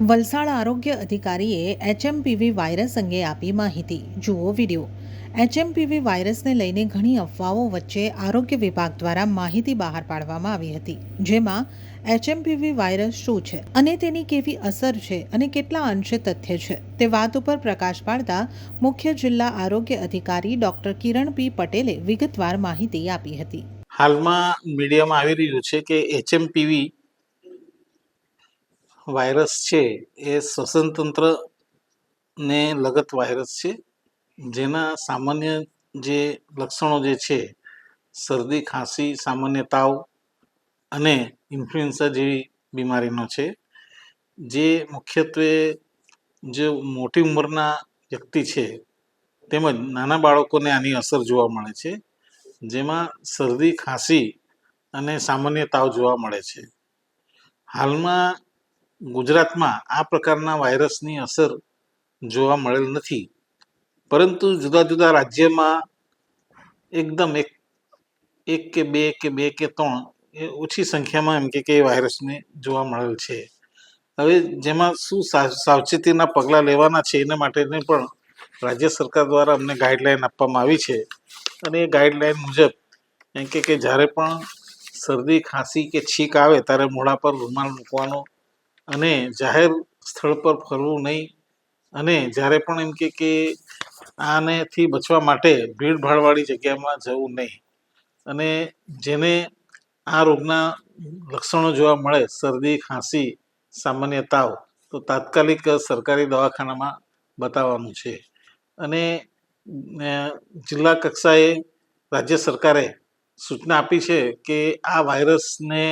વલસાડ આરોગ્ય અધિકારીએ HMPV virus અંગે આપી માહિતી. જુઓ વીડિયો. એચએમપીવી વાયરસને લઈને ઘણી અફવાઓ વચ્ચે આરોગ્ય વિભાગ દ્વારા માહિતી બહાર પાડવામાં આવી હતી. જેમાં, એચએમપીવી વાયરસ શું છે? અને તેની કેવી અસર છે? અને કેટલા અંશે તથ્ય છે? તે વાત ઉપર પ્રકાશ પાડતા મુખ્ય જિલ્લા આરોગ્ય અધિકારી ડોક્ટર કિરણ પી પટેલે વિગતવાર માહિતી આપી હતી. હાલમાં મીડિયામાં આવી રહ્યું છે કે એચએમપીવી વાયરસ છે એ શ્વસન તંત્રને લગત વાયરસ છે. જેના સામાન્ય જે લક્ષણો જે છે, શરદી, ખાંસી, સામાન્ય તાવ અને ઇન્ફ્લુએન્ઝા જેવી બીમારીનો છે. જે મુખ્યત્વે જે મોટી ઉંમરના વ્યક્તિ છે, તેમજ નાના બાળકોને આની અસર જોવા મળે છે. જેમાં શરદી, ખાંસી અને સામાન્ય તાવ જોવા મળે છે. હાલમાં ગુજરાતમાં આ પ્રકારના વાયરસની અસર જોવા મળેલ નથી. પરંતુ જુદા જુદા રાજ્યમાં એકદમ એક એક કે બે કે બે કે ત્રણ એ ઓછી સંખ્યામાં એમ કે એ વાયરસને જોવા મળેલ છે. હવે જેમાં શું સાવ- સાવચેતીના પગલાં લેવાના છે એના માટેની પણ રાજ્ય સરકાર દ્વારા અમને ગાઈડલાઈન આપવામાં આવી છે. અને એ ગાઈડલાઈન મુજબ એમ કે જ્યારે પણ શરદી, ખાંસી કે છીંક આવે ત્યારે મોઢા પર રૂમાલ મૂકવાનો અને જાહેર સ્થળ પર ફરવું નહીં. અને જ્યારે પણ એમ કે કે આનેથી બચવા માટે ભીડભાડવાળી જગ્યામાં જવું નહીં. અને જેને આ રોગના લક્ષણો જોવા મળે, શરદી, ખાંસી સામાન્ય તાવ તો તાત્કાલિક સરકારી દવાખાનામાં બતાવવાનું છે. અને જિલ્લા કક્ષાએ રાજ્ય સરકારે સૂચના આપી છે કે આ વાયરસને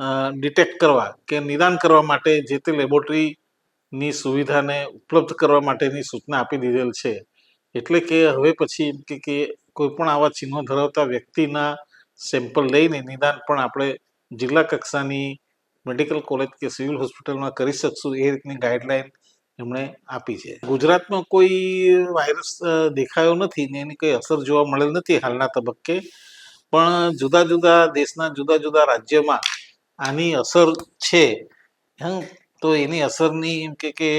ડિટેક્ટ કરવા કે નિદાન કરવા માટે જે તે લેબોરેટરીની સુવિધાને ઉપલબ્ધ કરવા માટેની સૂચના આપી દીધેલ છે. એટલે કે હવે પછી એમ કે કે કોઈપણ આવા ચિહ્નો ધરાવતા વ્યક્તિના સેમ્પલ લઈને નિદાન પણ આપણે જિલ્લા કક્ષાની મેડિકલ કોલેજ કે સિવિલ હોસ્પિટલમાં કરી શકશું એ રીતની ગાઈડલાઈન એમણે આપી છે. ગુજરાતમાં કોઈ વાયરસ દેખાયો નથી ને એની કોઈ અસર જોવા મળેલ નથી હાલના તબક્કે. પણ જુદા જુદા દેશના જુદા જુદા રાજ્યોમાં આની અસર છે. તો એની અસરની એમ કે કે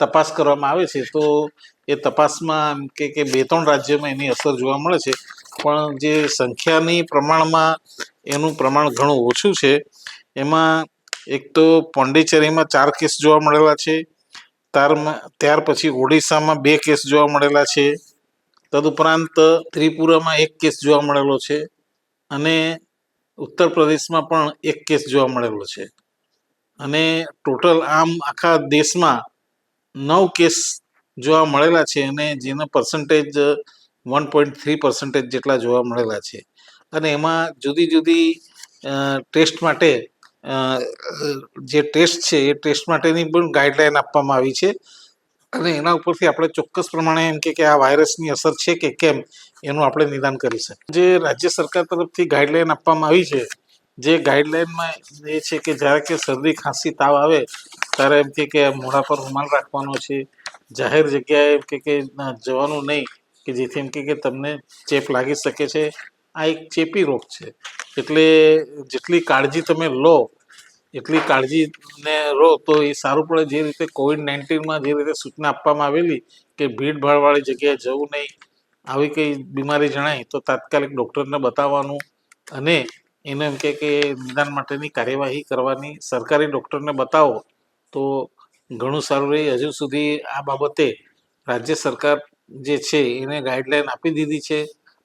તપાસ કરવામાં આવે છે, તો એ તપાસમાં એમ કે કે બે ત્રણ રાજ્યમાં એની અસર જોવા મળે છે. પણ જે સંખ્યાની પ્રમાણમાં એનું પ્રમાણ ઘણું ઓછું છે. એમાં એક તો પોંડિચેરીમાં ચાર કેસ જોવા મળેલા છે. તારમાં, ત્યાર પછી ઓડિશામાં બે કેસ જોવા મળેલા છે. તદુપરાંત ત્રિપુરામાં એક કેસ જોવા મળેલો છે. અને ઉત્તર પ્રદેશમાં પણ એક કેસ જોવા મળેલો છે. અને ટોટલ આમ આખા દેશમાં નવ કેસ જોવા મળેલા છે અને જેનો percentage one point three percentage જેટલા જોવા મળેલા છે. અને એમાં જુદી જુદી ટેસ્ટ માટે જે ટેસ્ટ છે એ ટેસ્ટ માટેની પણ ગાઈડલાઈન આપવામાં આવી છે. અને એના ઉપરથી આપણે ચોક્કસ પ્રમાણે એમ કે આ વાયરસની અસર છે કે કેમ, એનું આપણે નિદાન કરી શકીએ. જે રાજ્ય સરકાર તરફથી ગાઈડલાઈન આપવામાં આવી છે, જે ગાઈડલાઈનમાં એ છે કે જ્યારે કે શરદી, ખાંસી, તાવ આવે, ત્યારે એમ કે મોઢા પર રૂમાલ રાખવાનો છે, જાહેર જગ્યાએ એમ કે જવાનું નહીં, કે જેથી એમ કે તમને ચેપ લાગી શકે છે. આ એક ચેપી રોગ છે. એટલે જેટલી કાળજી તમે લો એટલી કાળજીને રહો તો એ સારું પડે જે રીતે કોવિડ નાઇન્ટીનમાં જે રીતે સૂચના આપવામાં આવેલી કે ભીડભાડવાળી જગ્યાએ જવું નહીં, આવી કંઈ બીમારી જણાય તો તાત્કાલિક ડૉક્ટરને બતાવવાનું અને એને એમ કે કે નિદાન માટેની કાર્યવાહી કરવાની, સરકારી ડૉક્ટરને બતાવો તો ઘણું સારું રહે. હજુ સુધી આ બાબતે રાજ્ય સરકાર જે છે એને ગાઈડલાઈન આપી દીધી છે,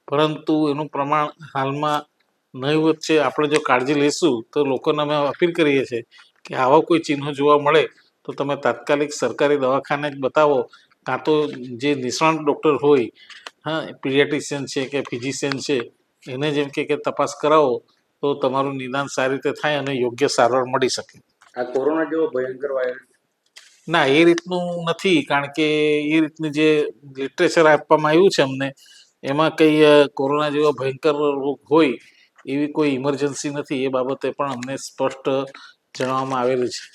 પરંતુ એનું પ્રમાણ હાલમાં નહીવત છે આપણે જો કાળજી લઈશું તો લોકોને અમે અપીલ કરીએ છીએ કે આવા કોઈ ચિહ્નો જોવા મળે તો તમે તાત્કાલિક સરકારી દવાખાને જ બતાવો. કાં તો જે નિષ્ણાંત ડૉક્ટર હોય હા પીડિયાટ્રિશિયન છે કે ફિઝિશિયન છે એને જેમ કે કે તપાસ કરાવો તો તમારું નિદાન સારી રીતે થાય અને યોગ્ય સારવાર મળી શકે. આ કોરોના જેવો ભયંકર વાયરસ ના એ રીતનું નથી કારણ કે એ રીતનું જે લિટરેચર આપવામાં આવ્યું છે અમને એમાં કંઈ કોરોના જેવો ભયંકર રોગ હોય એવી કોઈ ઇમરજન્સી નથી. એ બાબતે પણ અમને સ્પષ્ટ જણાવવામાં આવેલું છે.